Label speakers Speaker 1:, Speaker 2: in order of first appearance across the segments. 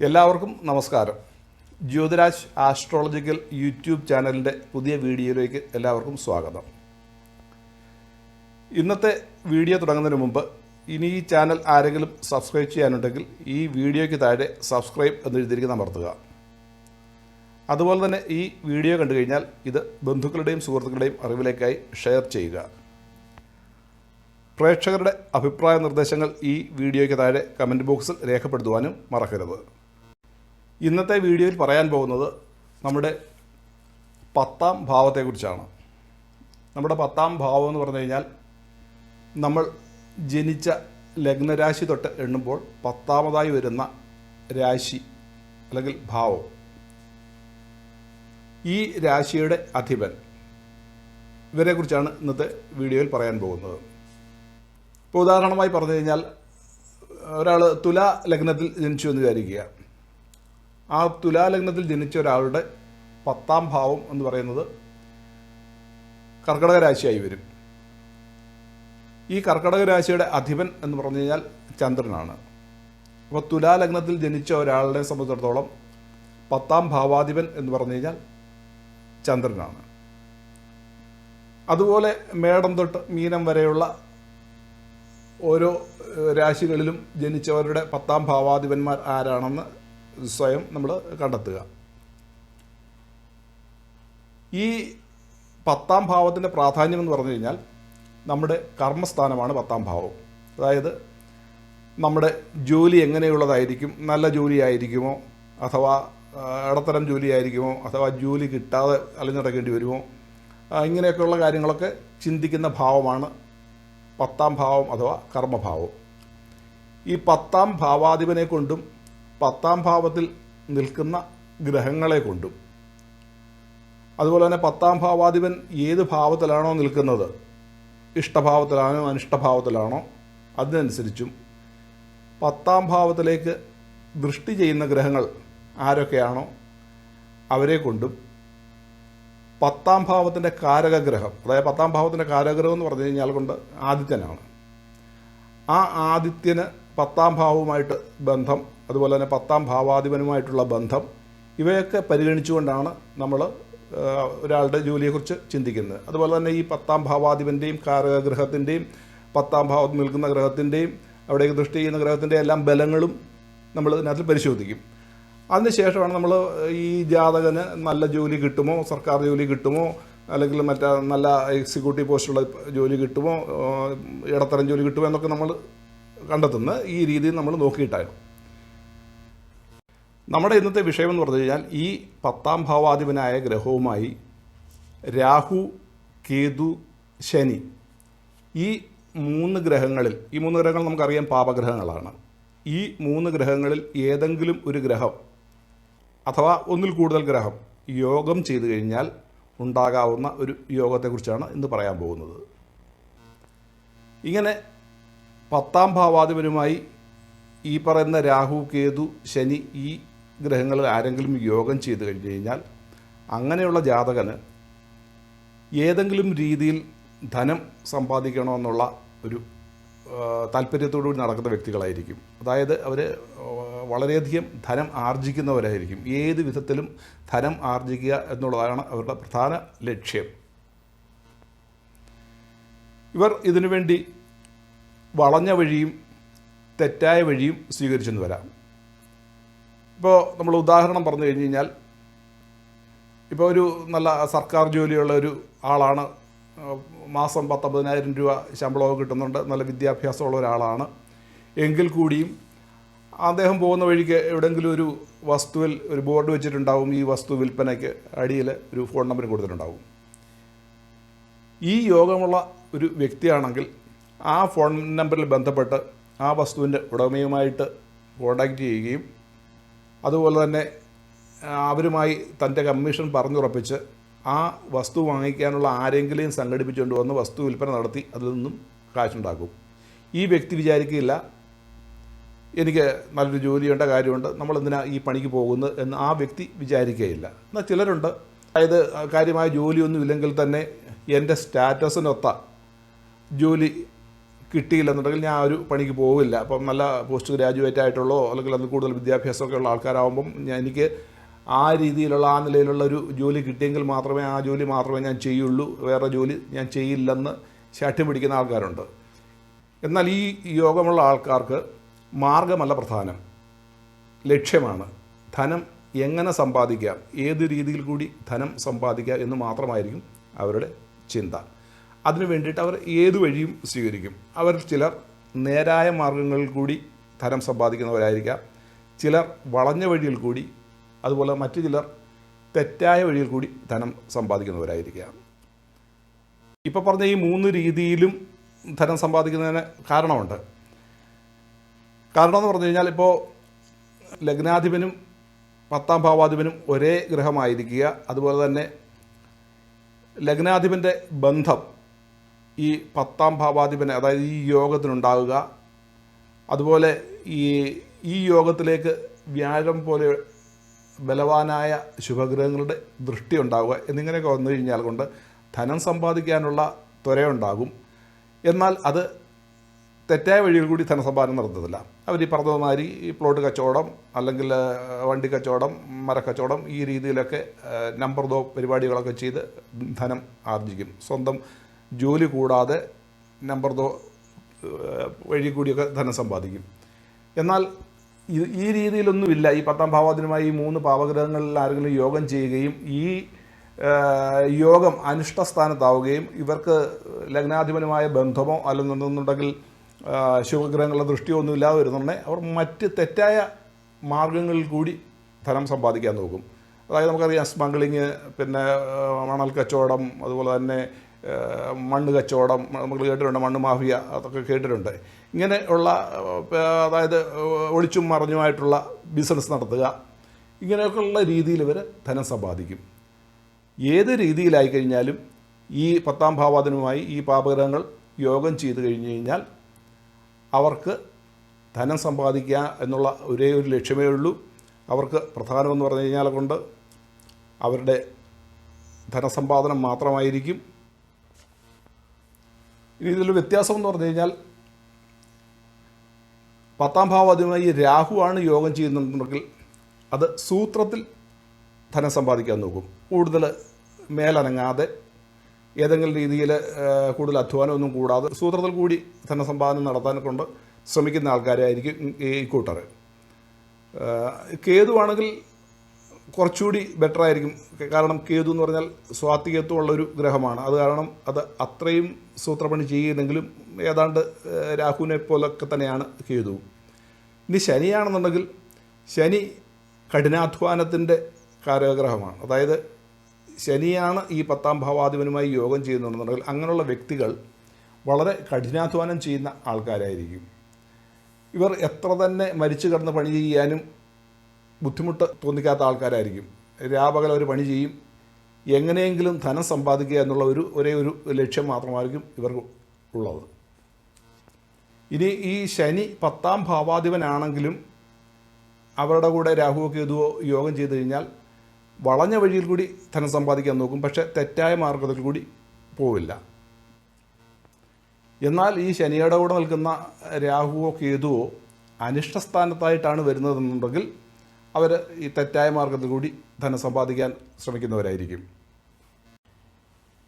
Speaker 1: എല്ലാവർക്കും നമസ്കാരം. Jyothiraj astrological YouTube ചാനലിന്റെ പുതിയ വീഡിയോയിലേക്ക് എല്ലാവർക്കും സ്വാഗതം. ഇന്നത്തെ വീഡിയോ തുടങ്ങുന്നതിന് മുമ്പ് ഇനി ഈ ചാനൽ ആരെങ്കിലും സബ്സ്ക്രൈബ് ചെയ്യാനുണ്ടെങ്കിൽ ഈ വീഡിയോയ്ക്ക് താഴെ സബ്സ്ക്രൈബ് എന്ന് എഴുതിയിരിക്കുന്ന അമർത്തുക. അതുപോലെ തന്നെ ഈ വീഡിയോ കണ്ടു കഴിഞ്ഞാൽ ഇത് ബന്ധുക്കളുടെയും സുഹൃത്തുക്കളുടെയും അറിവിലേക്കായി ഷെയർ ചെയ്യുക. പ്രേക്ഷകരുടെ അഭിപ്രായ നിർദ്ദേശങ്ങൾ ഈ വീഡിയോയ്ക്ക് താഴെ കമന്റ് ബോക്സിൽ രേഖപ്പെടുത്തുവാനും മറക്കരുത്. ഇന്നത്തെ വീഡിയോയിൽ പറയാൻ പോകുന്നത് നമ്മുടെ പത്താം ഭാവത്തെക്കുറിച്ചാണ്. നമ്മുടെ പത്താം ഭാവം എന്ന് പറഞ്ഞു കഴിഞ്ഞാൽ നമ്മൾ ജനിച്ച ലഗ്നരാശി തൊട്ട് എണ്ണുമ്പോൾ പത്താമതായി വരുന്ന രാശി അല്ലെങ്കിൽ ഭാവം. ഈ രാശിയുടെ അധിപൻ. ഇവരെക്കുറിച്ചാണ് ഇന്നത്തെ വീഡിയോയിൽ പറയാൻ പോകുന്നത്. ഇപ്പോൾ ഉദാഹരണമായി പറഞ്ഞു കഴിഞ്ഞാൽ ഒരാൾ തുല ലഗ്നത്തിൽ ജനിച്ചു എന്ന് വിചാരിക്കുക. ആ തുലാലഗ്നത്തിൽ ജനിച്ച ഒരാളുടെ പത്താം ഭാവം എന്ന് പറയുന്നത് കർക്കടക രാശിയായി വരും. ഈ കർക്കടക രാശിയുടെ അധിപൻ എന്ന് പറഞ്ഞു കഴിഞ്ഞാൽ ചന്ദ്രനാണ്. അപ്പോൾ തുലാലഗ്നത്തിൽ ജനിച്ച ഒരാളെ സംബന്ധിച്ചിടത്തോളം പത്താം ഭാവാധിപൻ എന്ന് പറഞ്ഞു കഴിഞ്ഞാൽ ചന്ദ്രനാണ്. അതുപോലെ മേടം തൊട്ട് മീനം വരെയുള്ള ഓരോ രാശികളിലും ജനിച്ചവരുടെ പത്താം ഭാവാധിപന്മാർ ആരാണെന്ന് സ്വയം നമ്മൾ കണ്ടെത്തുക. ഈ പത്താം ഭാവത്തിന്റെ പ്രാധാന്യം എന്ന് പറഞ്ഞു കഴിഞ്ഞാൽ നമ്മുടെ കർമ്മസ്ഥാനമാണ് പത്താം ഭാവം. അതായത് നമ്മുടെ ജോലി എങ്ങനെയുള്ളതായിരിക്കും? നല്ല ജോലി ആയിരിക്കുമോ? അഥവാ ഇടത്തരം ജോലി ആയിരിക്കുമോ? അഥവാ ജോലി കിട്ടാതെ അലഞ്ഞിടക്കേണ്ടി വരുമോ? ഇങ്ങനെയൊക്കെയുള്ള കാര്യങ്ങളൊക്കെ ചിന്തിക്കുന്ന ഭാവമാണ് പത്താം ഭാവം അഥവാ കർമ്മഭാവം. ഈ പത്താം ഭാവാധിപനെ കൊണ്ടും പത്താം ഭാവത്തിൽ നിൽക്കുന്ന ഗ്രഹങ്ങളെ കൊണ്ടും. അതുപോലെ തന്നെ പത്താം ഭാവാധിപൻ ഏത് ഭാവത്തിലാണോ നിൽക്കുന്നത്? ഇഷ്ടഭാവത്തിലാണോ അനിഷ്ടഭാവത്തിലാണോ? അതിനനുസരിച്ചും പത്താം ഭാവത്തിലേക്ക് ദൃഷ്ടി ചെയ്യുന്ന ഗ്രഹങ്ങൾ ആരൊക്കെയാണോ അവരെ കൊണ്ടും പത്താം ഭാവത്തിന്റെ കാരകഗ്രഹം അതായത് പത്താം ഭാവത്തിന്റെ കാരകഗ്രഹം എന്ന് പറഞ്ഞു കഴിഞ്ഞാൽ കൊണ്ട് ആദിത്യനാണ്. ആ ആദിത്യന് പത്താം ഭാവവുമായിട്ട് ബന്ധം അതുപോലെ തന്നെ പത്താം ഭാവാധിപനുമായിട്ടുള്ള ബന്ധം ഇവയൊക്കെ പരിഗണിച്ചുകൊണ്ടാണ് നമ്മൾ ഒരാളുടെ ജോലിയെക്കുറിച്ച് ചിന്തിക്കുന്നത്. അതുപോലെ തന്നെ ഈ പത്താം ഭാവാധിപന്റെയും കാരകഗ്രഹത്തിന്റെയും പത്താം ഭാവത്തിൽ നിൽക്കുന്ന ഗ്രഹത്തിന്റെയും അവിടേക്ക് ദൃഷ്ടി ചെയ്യുന്ന ഗ്രഹത്തിന്റെ എല്ലാം ബലങ്ങളും നമ്മൾ ഇതിനകത്ത് പരിശോധിക്കും. അതിനുശേഷമാണ് നമ്മൾ ഈ ജാതകന് നല്ല ജോലി കിട്ടുമോ സർക്കാർ ജോലി കിട്ടുമോ അല്ലെങ്കിൽ മറ്റേ നല്ല എക്സിക്യൂട്ടീവ് പോസ്റ്റുള്ള ജോലി കിട്ടുമോ ഇടത്തരം ജോലി കിട്ടുമോ എന്നൊക്കെ നമ്മൾ കണ്ടെത്തുന്നത് ഈ രീതിയിൽ നമ്മൾ നോക്കിയിട്ടാണ്. നമ്മുടെ ഇന്നത്തെ വിഷയം എന്ന് പറഞ്ഞു കഴിഞ്ഞാൽ ഈ പത്താം ഭാവാധിപനായ ഗ്രഹവുമായി രാഹു കേതു ശനി ഈ മൂന്ന് ഗ്രഹങ്ങളിൽ ഈ മൂന്ന് ഗ്രഹങ്ങൾ നമുക്കറിയാം പാപഗ്രഹങ്ങളാണ്. ഈ മൂന്ന് ഗ്രഹങ്ങളിൽ ഏതെങ്കിലും ഒരു ഗ്രഹം അഥവാ ഒന്നിൽ കൂടുതൽ ഗ്രഹം യോഗം ചെയ്തു കഴിഞ്ഞാൽ ഉണ്ടാകാവുന്ന ഒരു യോഗത്തെക്കുറിച്ചാണ് ഇന്ന് പറയാൻ പോകുന്നത്. ഇങ്ങനെ പത്താം ഭാവാധിപനുമായി ഈ പറയുന്ന രാഹു കേതു ശനി ഈ ഗ്രഹങ്ങളിൽ ആരെങ്കിലും യോഗം ചെയ്തു കഴിഞ്ഞു കഴിഞ്ഞാൽ അങ്ങനെയുള്ള ജാതകന് ഏതെങ്കിലും രീതിയിൽ ധനം സമ്പാദിക്കണമെന്നുള്ള ഒരു താല്പര്യത്തോടുകൂടി നടക്കുന്ന വ്യക്തികളായിരിക്കും. അതായത് അവർ വളരെയധികം ധനം ആർജിക്കുന്നവരായിരിക്കും. ഏത് വിധത്തിലും ധനം ആർജിക്കുക എന്നുള്ളതാണ് അവരുടെ പ്രധാന ലക്ഷ്യം. ഇവർ ഇതിനുവേണ്ടി വളഞ്ഞ വഴിയും തെറ്റായ വഴിയും സ്വീകരിച്ചെന്ന് വരാം. ഇപ്പോൾ നമ്മൾ ഉദാഹരണം പറഞ്ഞു കഴിഞ്ഞ് കഴിഞ്ഞാൽ ഇപ്പോൾ ഒരു നല്ല സർക്കാർ ജോലിയുള്ള ഒരു ആളാണ് മാസം പത്തൊമ്പതിനായിരം രൂപ ശമ്പളമൊക്കെ കിട്ടുന്നുണ്ട് നല്ല വിദ്യാഭ്യാസമുള്ള ഒരാളാണ്. എങ്കിൽ കൂടിയും അദ്ദേഹം പോകുന്ന വഴിക്ക് എവിടെയെങ്കിലും ഒരു വസ്തുവിൽ ഒരു ബോർഡ് വെച്ചിട്ടുണ്ടാവും ഈ വസ്തു വിൽപ്പനയ്ക്ക് അടിയിൽ ഒരു ഫോൺ നമ്പർ കൊടുത്തിട്ടുണ്ടാവും. ഈ യോഗമുള്ള ഒരു വ്യക്തിയാണെങ്കിൽ ആ ഫോൺ നമ്പറിൽ ബന്ധപ്പെട്ട് ആ വസ്തുവിന്റെ ഉടമയുമായിട്ട് കോണ്ടാക്റ്റ് ചെയ്യുകയും അതുപോലെ തന്നെ അവരുമായി തന്റെ കമ്മീഷൻ പറഞ്ഞുറപ്പിച്ച് ആ വസ്തു വാങ്ങിക്കാനുള്ള ആരെങ്കിലും സംഘടിപ്പിച്ചുകൊണ്ട് വന്ന് വസ്തു വിൽപ്പന നടത്തി അതിൽ നിന്നും കാശുണ്ടാക്കും. ഈ വ്യക്തി വിചാരിക്കില്ല എനിക്ക് നല്ലൊരു ജോലിയുണ്ട് കാര്യമുണ്ട് നമ്മൾ എന്തിനാ ഈ പണിക്ക് പോകുന്നത് എന്ന് ആ വ്യക്തി വിചാരിക്കുകയില്ല എന്നാൽ ചിലരുണ്ട് അതായത് കാര്യമായ ജോലിയൊന്നും ഇല്ലെങ്കിൽ തന്നെ എന്റെ സ്റ്റാറ്റസിനൊത്ത ജോലി കിട്ടിയില്ലെന്നുണ്ടെങ്കിൽ ഞാൻ ഒരു പണിക്ക് പോവില്ല. അപ്പം നല്ല പോസ്റ്റ് ഗ്രാജുവേറ്റ് ആയിട്ടുള്ളോ അല്ലെങ്കിൽ അതിൽ കൂടുതൽ വിദ്യാഭ്യാസമൊക്കെ ഉള്ള ആൾക്കാരാകുമ്പം ഞാൻ എനിക്ക് ആ രീതിയിലുള്ള ആ നിലയിലുള്ള ഒരു ജോലി കിട്ടിയെങ്കിൽ മാത്രമേ ആ ജോലി മാത്രമേ ഞാൻ ചെയ്യുള്ളൂ. വേറെ ജോലി ഞാൻ ചെയ്യില്ലെന്ന് ശാഠ്യം പിടിക്കുന്ന ആൾക്കാരുണ്ട്. എന്നാൽ ഈ യോഗമുള്ള ആൾക്കാർക്ക് മാർഗമല്ല പ്രധാനം. ലക്ഷ്യമാണ്. ധനം എങ്ങനെ സമ്പാദിക്കാം? ഏത് രീതിയിൽ കൂടി ധനം സമ്പാദിക്കാം എന്ന് മാത്രമായിരിക്കും അവരുടെ ചിന്ത. അതിനു വേണ്ടിയിട്ട് അവർ ഏതു വഴിയും സ്വീകരിക്കും. അവർ ചിലർ നേരായ മാർഗങ്ങളിൽ കൂടി ധനം സമ്പാദിക്കുന്നവരായിരിക്കാം. ചിലർ വളഞ്ഞ വഴിയിൽ കൂടി അതുപോലെ മറ്റു ചിലർ തെറ്റായ വഴിയിൽ കൂടി ധനം സമ്പാദിക്കുന്നവരായിരിക്കാം. ഇപ്പോൾ പറഞ്ഞ ഈ മൂന്ന് രീതിയിലും ധനം സമ്പാദിക്കുന്നതിന് കാരണമുണ്ട്. കാരണം എന്ന് പറഞ്ഞു കഴിഞ്ഞാൽ ഇപ്പോൾ ലഗ്നാധിപനും പത്താം ഭാവാധിപനും ഒരേ ഗ്രഹമായിരിക്കുക. അതുപോലെ തന്നെ ലഗ്നാധിപന്റെ ബന്ധം ഈ പത്താം ഭാവാധിപന് അതായത് ഈ യോഗത്തിനുണ്ടാവുക അതുപോലെ ഈ ഈ യോഗത്തിലേക്ക് വ്യാഴം പോലെ ബലവാനായ ശുഭഗ്രഹങ്ങളുടെ ദൃഷ്ടി ഉണ്ടാവുക എന്നിങ്ങനെയൊക്കെ വന്നു കഴിഞ്ഞാൽ കൊണ്ട് ധനം സമ്പാദിക്കാനുള്ള ത്വരയുണ്ടാകും. എന്നാൽ അത് തെറ്റായ വഴിയിൽ കൂടി ധനസമ്പാദനം നടത്തത്തില്ല അവർ ഈ പറഞ്ഞതുമാതിരി ഈ പ്ലോട്ട് കച്ചവടം അല്ലെങ്കിൽ വണ്ടി കച്ചവടം മരക്കച്ചവടം ഈ രീതിയിലൊക്കെ നമ്പർ ദോ പരിപാടികളൊക്കെ ചെയ്ത് ധനം ആർജിക്കും. സ്വന്തം ജോലി കൂടാതെ നമ്പർ ദോ വഴി കൂടിയൊക്കെ ധനം സമ്പാദിക്കും. എന്നാൽ ഈ- രീതിയിലൊന്നുമില്ല. ഈ പത്താം ഭാവാദിനമായി ഈ മൂന്ന് പാവഗ്രഹങ്ങളിൽ ആരെങ്കിലും യോഗം ചെയ്യുകയും ഈ യോഗം അനിഷ്ട സ്ഥാനത്താവുകയും ഇവർക്ക് ലഗ്നാധിപനുമായ ബന്ധമോ അല്ലെന്നുണ്ടെങ്കിൽ ശുഭഗ്രഹങ്ങളുടെ ദൃഷ്ടിയോ ഒന്നും ഇല്ലാതെ വരുന്നുണ്ടെ അവർ മറ്റ് തെറ്റായ മാർഗങ്ങളിൽ കൂടി ധനം സമ്പാദിക്കാൻ നോക്കും. അതായത് നമുക്കറിയാം സ്മഗ്ലിങ് പിന്നെ മണൽ കച്ചവടം അതുപോലെ തന്നെ മണ്ണ് കച്ചവടം നമ്മൾ കേട്ടിട്ടുണ്ട് മണ്ണ് മാഫിയ അതൊക്കെ കേട്ടിട്ടുണ്ട്. ഇങ്ങനെയുള്ള അതായത് ഒളിച്ചും മറിഞ്ഞുമായിട്ടുള്ള ബിസിനസ് നടത്തുക ഇങ്ങനെയൊക്കെയുള്ള രീതിയിൽ ഇവർ ധനം സമ്പാദിക്കും. ഏത് രീതിയിലായി കഴിഞ്ഞാലും ഈ പത്താം ഭാവാദിനുമായി ഈ പാപഗ്രഹങ്ങൾ യോഗം ചെയ്തു കഴിഞ്ഞു കഴിഞ്ഞാൽ അവർക്ക് ധനം സമ്പാദിക്കുക എന്നുള്ള ഒരേ ഒരു ലക്ഷ്യമേ ഉള്ളൂ. അവർക്ക് പ്രധാനമെന്ന് പറഞ്ഞു കഴിഞ്ഞാൽ കൊണ്ട് അവരുടെ ധനസമ്പാദനം മാത്രമായിരിക്കും. ഇനി ഇതിൽ വ്യത്യാസം എന്ന് പറഞ്ഞു കഴിഞ്ഞാൽ പത്താം രാഹു രാഹുവാണ് യോഗം ചെയ്യുന്നുണ്ടെങ്കിൽ അത് സൂത്രത്തിൽ ധനം സമ്പാദിക്കാൻ നോക്കും. കൂടുതൽ മേലനങ്ങാതെ ഏതെങ്കിലും രീതിയിൽ കൂടുതൽ അധ്വാനമൊന്നും കൂടാതെ സൂത്രത്തിൽ കൂടി ധനസമ്പാദനം നടത്താൻ കൊണ്ട് ശ്രമിക്കുന്ന ആൾക്കാരായിരിക്കും ഈ കൂട്ടർ. കേതുവാണെങ്കിൽ കുറച്ചുകൂടി ബെറ്റർ ആയിരിക്കും. കാരണം കേതു എന്ന് പറഞ്ഞാൽ സ്വാത്വികത്വമുള്ളൊരു ഗ്രഹമാണ്. അത് കാരണം അത് അത്രയും സൂത്രപണി ചെയ്യുന്നെങ്കിലും ഏതാണ്ട് രാഹുവിനെ പോലൊക്കെ തന്നെയാണ് കേതു. ഇനി ശനിയാണെന്നുണ്ടെങ്കിൽ ശനി കഠിനാധ്വാനത്തിന്റെ കാരഗ്രഹമാണ്. അതായത് ശനിയാണ് ഈ പത്താം ഭാവാധിപനുമായി യോഗം ചെയ്യുന്നുണ്ടെന്നുണ്ടെങ്കിൽ അങ്ങനെയുള്ള വ്യക്തികൾ വളരെ കഠിനാധ്വാനം ചെയ്യുന്ന ആൾക്കാരായിരിക്കും. ഇവർ എത്ര തന്നെ മരിച്ചു കിടന്ന് പണി ചെയ്യാനും ബുദ്ധിമുട്ട് തോന്നിക്കാത്ത ആൾക്കാരായിരിക്കും. രാപകൽ അവർ പണി ചെയ്യും. എങ്ങനെയെങ്കിലും ധനം സമ്പാദിക്കുക എന്നുള്ള ഒരു ഒരേ ഒരു ലക്ഷ്യം മാത്രമായിരിക്കും ഇവർക്ക് ഉള്ളത്. ഇനി ഈ ശനി പത്താം ഭാവാധിപനാണെങ്കിലും അവരുടെ കൂടെ രാഹുവോ കേതുവോ യോഗം ചെയ്തു കഴിഞ്ഞാൽ വളഞ്ഞ വഴിയിൽ കൂടി ധനം സമ്പാദിക്കാൻ നോക്കും. പക്ഷേ തെറ്റായ മാർഗത്തിൽ കൂടി പോവില്ല. എന്നാൽ ഈ ശനിയുടെ കൂടെ നിൽക്കുന്ന രാഹുവോ കേതുവോ അനിഷ്ടസ്ഥാനത്തായിട്ടാണ് വരുന്നതെന്നുണ്ടെങ്കിൽ അവർ ഈ തെറ്റായ മാർഗത്തിൽ കൂടി ധനം സമ്പാദിക്കാൻ ശ്രമിക്കുന്നവരായിരിക്കും.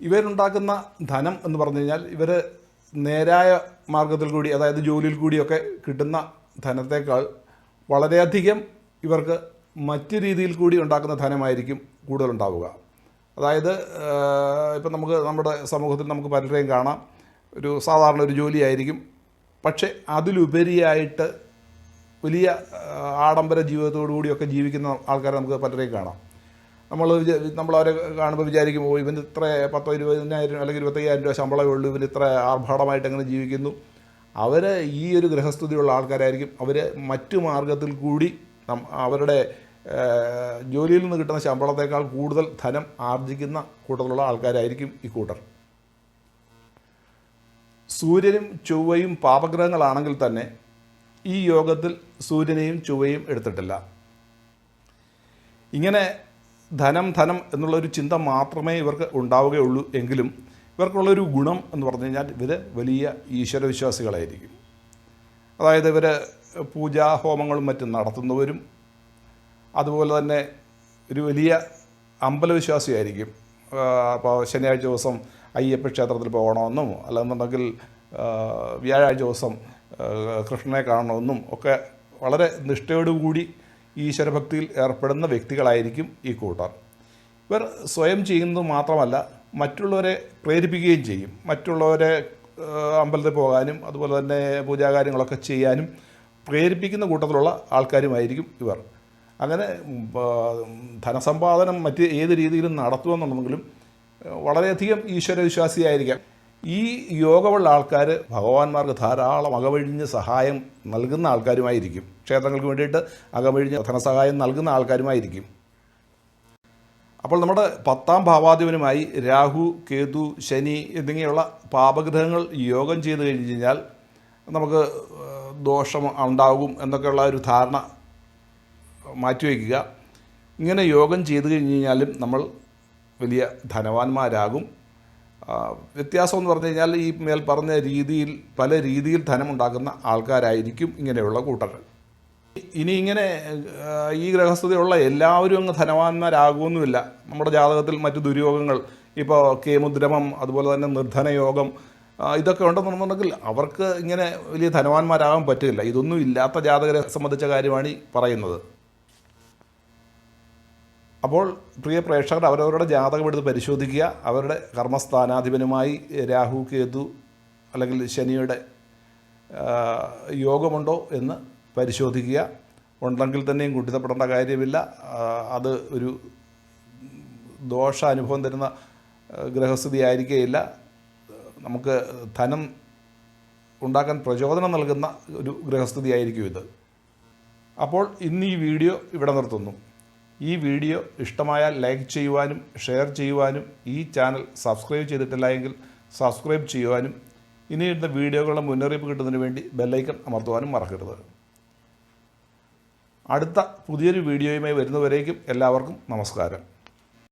Speaker 1: ഇവരുണ്ടാക്കുന്ന ധനം എന്ന് പറഞ്ഞു കഴിഞ്ഞാൽ ഇവർ നേരായ മാർഗത്തിൽ കൂടി അതായത് ജോലിയിൽ കൂടിയൊക്കെ കിട്ടുന്ന ധനത്തേക്കാൾ വളരെയധികം ഇവർക്ക് മറ്റു രീതിയിൽ കൂടി ഉണ്ടാക്കുന്ന ധനമായിരിക്കും കൂടുതലുണ്ടാവുക. അതായത് ഇപ്പം നമുക്ക് നമ്മുടെ സമൂഹത്തിൽ നമുക്ക് പലരെയും കാണാം. ഒരു സാധാരണ ഒരു ജോലിയായിരിക്കും. പക്ഷേ അതിലുപരിയായിട്ട് വലിയ ആഡംബര ജീവിതത്തോടു കൂടിയൊക്കെ ജീവിക്കുന്ന ആൾക്കാരെ നമുക്ക് പലരെയും കാണാം. നമ്മൾ നമ്മൾ അവരെ കാണുമ്പോൾ വിചാരിക്കും ഇവൻ ഇത്ര പത്തോ ഇരുപതിനായിരം അല്ലെങ്കിൽ ഇരുപത്തയ്യായിരം രൂപ ശമ്പളമേ ഉള്ളൂ ഇവൻ ഇത്ര ആർഭാടമായിട്ട് എങ്ങനെ ജീവിക്കുന്നു. അവർ ഈ ഒരു ഗൃഹസ്ഥിതിയുള്ള ആൾക്കാരായിരിക്കും. അവർ മറ്റു മാർഗത്തിൽ കൂടി അവരുടെ ജോലിയിൽ നിന്ന് കിട്ടുന്ന ശമ്പളത്തേക്കാൾ കൂടുതൽ ധനം ആർജിക്കുന്ന കൂട്ടത്തിലുള്ള ആൾക്കാരായിരിക്കും ഈ കൂട്ടർ. സൂര്യനും ചൊവ്വയും പാപഗ്രഹങ്ങളാണെങ്കിൽ തന്നെ ഈ യോഗത്തിൽ സൂര്യനെയും ചുവയും എടുത്തിട്ടില്ല. ഇങ്ങനെ ധനം ധനം എന്നുള്ളൊരു ചിന്ത മാത്രമേ ഇവർക്ക് ഉണ്ടാവുകയുള്ളൂ എങ്കിലും ഇവർക്കുള്ളൊരു ഗുണം എന്ന് പറഞ്ഞു കഴിഞ്ഞാൽ ഇവർ വലിയ ഈശ്വരവിശ്വാസികളായിരിക്കും. അതായത് ഇവർ പൂജാ ഹോമങ്ങളും മറ്റും നടത്തുന്നവരും അതുപോലെ തന്നെ ഒരു വലിയ അമ്പലവിശ്വാസിയായിരിക്കും. അപ്പോൾ ശനിയാഴ്ച ദിവസം അയ്യപ്പ ക്ഷേത്രത്തിൽ പോകണമെന്നും അല്ലെന്നുണ്ടെങ്കിൽ വ്യാഴാഴ്ച ദിവസം കൃഷ്ണനെ കാണണമെന്നും ഒക്കെ വളരെ നിഷ്ഠയോടുകൂടി ഈശ്വരഭക്തിയിൽ ഏർപ്പെടുന്ന വ്യക്തികളായിരിക്കും ഈ കൂട്ടർ. ഇവർ സ്വയം ചെയ്യുന്നത് മാത്രമല്ല മറ്റുള്ളവരെ പ്രേരിപ്പിക്കുകയും ചെയ്യും. മറ്റുള്ളവരെ അമ്പലത്തിൽ പോകാനും അതുപോലെ തന്നെ പൂജാകാര്യങ്ങളൊക്കെ ചെയ്യാനും പ്രേരിപ്പിക്കുന്ന കൂട്ടത്തിലുള്ള ആൾക്കാരുമായിരിക്കും ഇവർ. അങ്ങനെ ധനസമ്പാദനം മറ്റ് ഏത് രീതിയിലും നടത്തുമെന്നുണ്ടെങ്കിലും വളരെയധികം ഈശ്വരവിശ്വാസിയായിരിക്കാം. ഈ യോഗമുള്ള ആൾക്കാർ ഭഗവാന്മാർക്ക് ധാരാളം അകവഴിഞ്ഞ് സഹായം നൽകുന്ന ആൾക്കാരുമായിരിക്കും. ക്ഷേത്രങ്ങൾക്ക് വേണ്ടിയിട്ട് അകവഴിഞ്ഞ് ധനസഹായം നൽകുന്ന ആൾക്കാരുമായിരിക്കും. അപ്പോൾ നമ്മുടെ പത്താം ഭാവാധിപനുമായി രാഹു കേതു ശനി എന്നിങ്ങനെയുള്ള പാപഗ്രഹങ്ങൾ യോഗം ചെയ്ത് കഴിഞ്ഞ് കഴിഞ്ഞാൽ നമുക്ക് ദോഷം ഉണ്ടാകും എന്നൊക്കെയുള്ള ഒരു ധാരണ മാറ്റിവെക്കുക ഇങ്ങനെ യോഗം ചെയ്ത് കഴിഞ്ഞ് കഴിഞ്ഞാലും നമ്മൾ വലിയ ധനവാന്മാരാകും. വ്യത്യാസം എന്ന് പറഞ്ഞു കഴിഞ്ഞാൽ ഈ മേൽ പറഞ്ഞ രീതിയിൽ പല രീതിയിൽ ധനമുണ്ടാക്കുന്ന ആൾക്കാരായിരിക്കും ഇങ്ങനെയുള്ള കൂട്ടർ. ഇനി ഇങ്ങനെ ഈ ഗ്രഹസ്ഥതയുള്ള എല്ലാവരും അങ്ങ് ധനവാന്മാരാകുമെന്നുമില്ല നമ്മുടെ ജാതകത്തിൽ മറ്റു ദുര്യോഗങ്ങൾ ഇപ്പോൾ കേമുദ്രമം അതുപോലെ തന്നെ നിർധനയോഗം ഇതൊക്കെ ഉണ്ടെന്നുണ്ടെങ്കിൽ അവർക്ക് ഇങ്ങനെ വലിയ ധനവാന്മാരാകാൻ പറ്റില്ല. ഇതൊന്നും ഇല്ലാത്ത ജാതകരെ സംബന്ധിച്ച കാര്യമാണ് ഈ പറയുന്നത്. അപ്പോൾ പ്രിയ പ്രേക്ഷകർ അവരവരുടെ ജാതകം എടുത്ത് പരിശോധിക്കുക. അവരുടെ കർമ്മസ്ഥാനാധിപനുമായി രാഹു കേതു അല്ലെങ്കിൽ ശനിയുടെ യോഗമുണ്ടോ എന്ന് പരിശോധിക്കുക. ഉണ്ടെങ്കിൽ തന്നെയും കുട്ടിത്തപ്പെടേണ്ട കാര്യമില്ല. അത് ഒരു ദോഷ അനുഭവം തരുന്ന ഗ്രഹസ്ഥിതി ആയിരിക്കുകയില്ല നമുക്ക് ധനം ഉണ്ടാക്കാൻ പ്രചോദനം നൽകുന്ന ഒരു ഗ്രഹസ്ഥിതി ആയിരിക്കും ഇത്. അപ്പോൾ ഇന്ന് ഈ വീഡിയോ ഇവിടെ നിർത്തുന്നു. ഈ വീഡിയോ ഇഷ്ടമായാൽ ലൈക്ക് ചെയ്യുവാനും ഷെയർ ചെയ്യുവാനും ഈ ചാനൽ സബ്സ്ക്രൈബ് ചെയ്തിട്ടില്ല എങ്കിൽ സബ്സ്ക്രൈബ് ചെയ്യുവാനും ഇനി ഇടുന്ന വീഡിയോകളുടെ മുന്നറിയിപ്പ് കിട്ടുന്നതിന് വേണ്ടി ബെല്ലൈക്കൺ അമർത്തുവാനും മറക്കരുത്. അടുത്ത പുതിയൊരു വീഡിയോയുമായി വരുന്നവരേക്കും എല്ലാവർക്കും നമസ്കാരം.